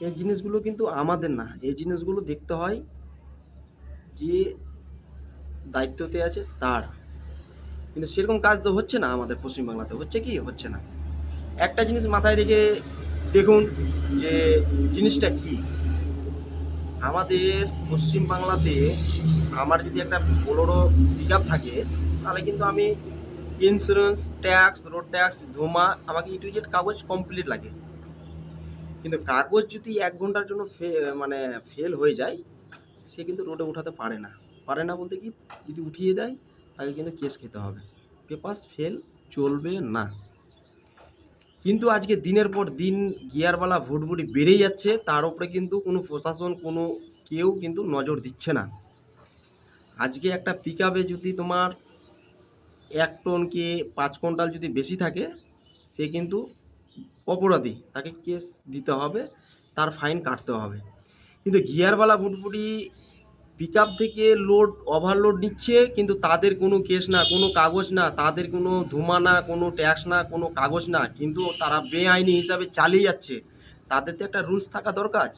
এই জিনিসগুলো কিন্তু আমাদের না। এই জিনিসগুলো দেখতে হয় যে দায়িত্বতে আছে তার। কিন্তু সেরকম কাজ তো হচ্ছে না আমাদের পশ্চিমবাংলাতে। হচ্ছে কি? হচ্ছে না। একটা জিনিস মাথায় রেখে দেখুন যে জিনিসটা কি। আমাদের পশ্চিমবাংলাতে আমার যদি একটা বোলোরো পিক আপ থাকে, তাহলে কিন্তু আমি ইন্স্যুরেন্স ট্যাক্স রোড ট্যাক্স ধোমা আমাকে ইটু কাগজ কমপ্লিট লাগে। কিন্তু কাগজ যদি এক ঘণ্টার জন্য মানে ফেল হয়ে যায়, সে কিন্তু রোডে উঠাতে পারে না। পারে না বলতে কি, যদি উঠিয়ে দেয়, তাকে কিন্তু কেস খেতে হবে। পেপার্স ফেল চলবে না। কিন্তু আজকে দিনের পর দিন গিয়ারওয়ালা ভুটভুটি বেড়েই যাচ্ছে, তার উপরে কিন্তু কোনো প্রশাসন, কোনো কেউ কিন্তু নজর দিচ্ছে না। আজকে একটা পিক যদি তোমার এক টন কি পাঁচ কুইন্টাল যদি বেশি থাকে, সে কিন্তু অপরাধী, তাকে কেস দিতে হবে, তার ফাইন কাটতে হবে। কিন্তু গিয়ারওয়ালা ভুটভুটি পিক থেকে লোড ওভারলোড নিচ্ছে, কিন্তু তাদের কোনো কেস না, কোনো কাগজ না, তাদের কোনো ধুমা না, কোনো ট্যাক্স না, কোনো কাগজ না, কিন্তু তারা বেআইনি হিসাবে চালিয়ে যাচ্ছে। তাদের তো একটা রুলস থাকা দরকার।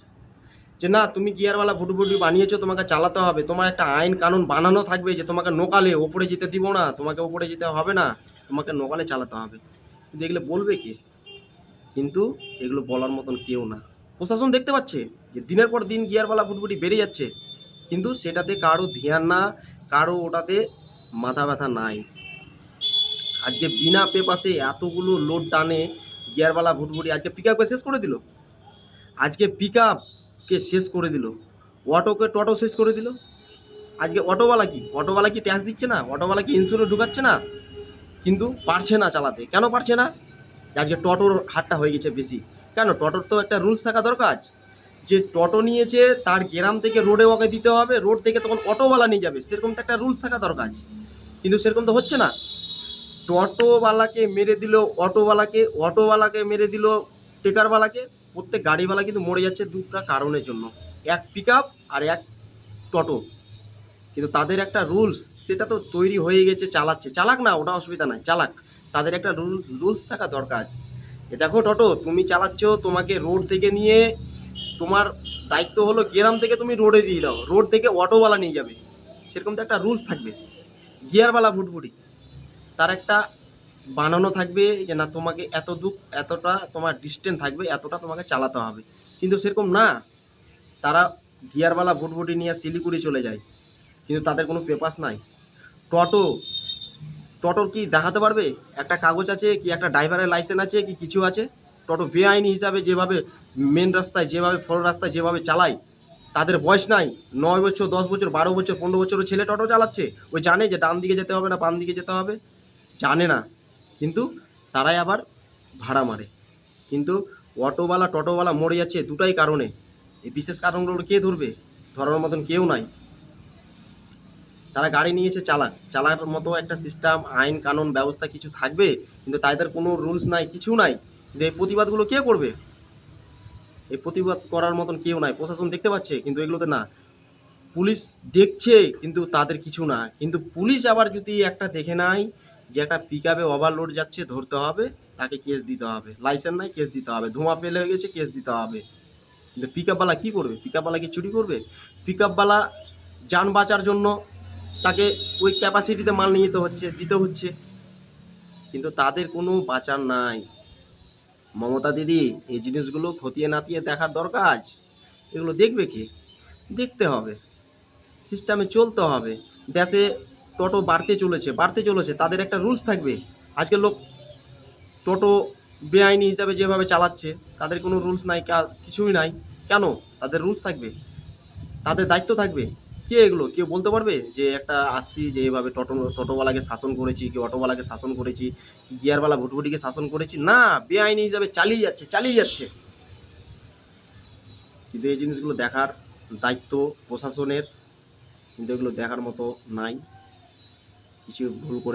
যে না, তুমি গিয়ারওয়ালা ভুটভুটি বানিয়েছো, তোমাকে চালাতে হবে, তোমার একটা আইন কানুন বানানো থাকবে যে তোমাকে নোকালে ওপরে যেতে দিব না, তোমাকে ওপরে যেতে হবে না, তোমাকে নোকালে চালাতে হবে। এগুলো বলবে কে? কিন্তু এগুলো বলার মতন কেউ না। প্রশাসন দেখতে পাচ্ছে যে দিনের পর দিন গিয়ারওয়ালা ফুটফুটি বেড়ে যাচ্ছে, কিন্তু সেটাতে কারও ধ্যান না, কারও ওটাতে মাথা ব্যথা নাই। আজকে বিনা পেপাসে এতগুলো লোড টানে গিয়ারওয়ালা ভুটভুটি আজকে পিক আপকে শেষ করে দিল? আজকে পিক আপকে শেষ করে দিল? অটোকে টোটো শেষ করে দিল? আজকে অটোওয়ালা কি? অটোওয়ালা কি ট্যাক্স দিচ্ছে না? অটোওয়ালা কি ইন্স্যুরেন্স ঢুকাচ্ছে না? কিন্তু পারছে না চালাতে। কেন পারছে না? আজকে টোটোর হারটা হয়ে গেছে বেশি। কেন? টোটোর তো একটা রুলস থাকা দরকার। যে টোটো নিয়েছে, তার গ্রাম থেকে রোডে ওকে দিতে হবে রোড থেকে তখন অটোওয়ালা নিয়ে যাবে। সেরকম তো একটা রুলস থাকা দরকার। কিন্তু সেরকম তো হচ্ছে না। টোটোওয়ালাকে মেরে দিল অটোওয়ালাকে অটোওয়ালাকে মেরে দিল টেকারওয়ালাকে, প্রত্যেক গাড়িওয়ালা কিন্তু মরে যাচ্ছে দুটা কারণের জন্য। এক পিক আর এক টোটো। কিন্তু তাদের একটা রুলস সেটা তো তৈরি হয়ে গেছে, চালাচ্ছে। চালাক না, ওটা অসুবিধা নাই, চালাক। তাদের একটা রুলস রুলস থাকা দরকার এ দেখো টোটো, তুমি চালাচ্ছ, তোমাকে রোড থেকে নিয়ে তোমার দায়িত্ব হলো গ্রাম থেকে তুমি রোডে দিয়ে দাও। রোড থেকে অটোওয়ালা নিয়ে যাবে। সেরকম তো একটা রুলস থাকবে। গিয়ারওয়ালা ফুটফুটি। তার একটা বানানো থাকবে যে না, তোমাকে এত দূর এতটা তোমার ডিস্টেন্স থাকবে, এতটা তোমাকে চালাতে হবে। কিন্তু সেরকম না। তারা গিয়ারওয়ালা ভুটভুটি নিয়ে শিলিগুড়ি চলে যায়। কিন্তু তাদের কোনো পেপার্স নাই। টোটো টোটোর কি দেখাতে পারবে? একটা কাগজ আছে কি একটা ড্রাইভারের লাইসেন্স আছে কি কিছু আছে? টোটো বেআইনি হিসাবে যেভাবে মেন রাস্তায়, যেভাবে ফোর রাস্তায়, যেভাবে চালায়, তাদের বয়স নাই। নয় বছর, দশ বছর, বারো বছর, পনেরো বছরের ছেলে টোটো চালাচ্ছে। ওই জানে যে ডান দিকে যেতে হবে না বাম দিকে যেতে হবে। জানে না। কিন্তু তারাই আবার ভাড়া মারে। কিন্তু অটোওয়ালা, টোটোওয়ালা মরে যাচ্ছে দুটাই কারণে। এই বিশেষ কারণগুলো কে ধরবে? ধরার মতন কেউ নাই। তারা গাড়ি নিয়েছে চালাক চালার মতো একটা সিস্টেম আইন, কানুন, ব্যবস্থা কিছু থাকবে, কিন্তু তাদের কোনো রুলস নাই, কিছু নাই। কিন্তু এই প্রতিবাদগুলো কে করবে? এই প্রতিবাদ করার মতন কেউ নাই। প্রশাসন দেখতে পাচ্ছে, কিন্তু এগুলোতে না। পুলিশ দেখছে, কিন্তু তাদের কিছু না। কিন্তু পুলিশ আবার যদি একটা দেখে নাই যে একটা পিক আপে ওভারলোড যাচ্ছে, ধরতে হবে, তাকে কেস দিতে হবে। লাইসেন্স নাই কেস দিতে হবে। ধোঁয়া ফেলে হয়ে গেছে কেস দিতে হবে। কিন্তু পিক আপওয়ালা কী করবে? পিক আপওয়ালা কি চুরি করবে? পিক আপওয়ালা যান বাঁচার জন্য তাকে ওই ক্যাপাসিটিতে মাল নিয়ে যেতে হচ্ছে, দিতে হচ্ছে। কিন্তু তাদের কোনো বাঁচার নাই। মমতা দিদি, এই জিনিসগুলো খতিয়ে নাতিয়ে দেখার দরকার এগুলো দেখবে কি? দেখতে হবে। সিস্টেমে চলতে হবে। দেশে টোটো বাড়তে চলেছে বাড়তে চলেছে। তাদের একটা রুলস থাকবে। আজকে লোক টোটো বেআইনি হিসাবে যেভাবে চালাচ্ছে, তাদের কোনো রুলস নাই কিছুই নাই। কেন? তাদের রুলস থাকবে। তাদের দায়িত্ব থাকবে। কে এগুলো? কেউ বলতে পারবে যে একটা আসছি যে এভাবে টোটো, টোটোওয়ালাকে শাসন করেছি কি অটোওয়ালাকে শাসন করেছি কি গিয়ারওয়ালা ভুটভুটিকে শাসন করেছি? না, বেআইনি হিসাবে চালিয়ে যাচ্ছে চালিয়ে যাচ্ছে। কিন্তু এই জিনিসগুলো দেখার দায়িত্ব প্রশাসনের, কিন্তু এগুলো দেখার মতো নাই। কিছু ভুল করে